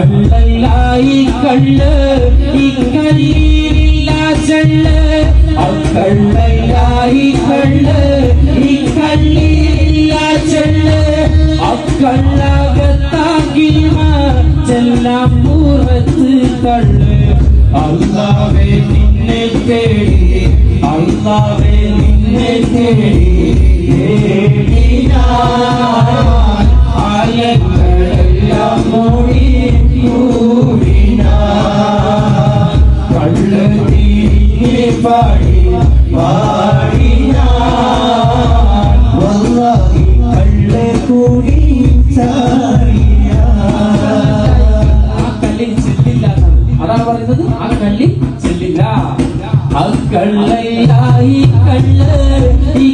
അക്കള്ളല്ലായി കള്ള് ഇക്കല്ലില്ല ചെള്ള്. അക്കള്ളല്ലായി കള്ള് ഇക്കല്ലില്ല ചെള്ള്. അക്കള്ളകത്താക്കിമ ചെല്ലാം പൂർവത്ത് കള്ള്. അള്ളാവേ നിന്നെ തേടി അള്ളാവേ നിന്നെ തേടി. തേടി ഞാൻ ആയങ്ങളെല്ലാം മൂടി പാടി പാടി വല്ലാഹി കള്ളെ കൂടി ചാടിയ ആ കല്ലിൽ പറയുന്നത് ആ കല്ലിൽ ചെല്ലില്ല ആ കള്ളയില്ല ഈ കള്ള ഈ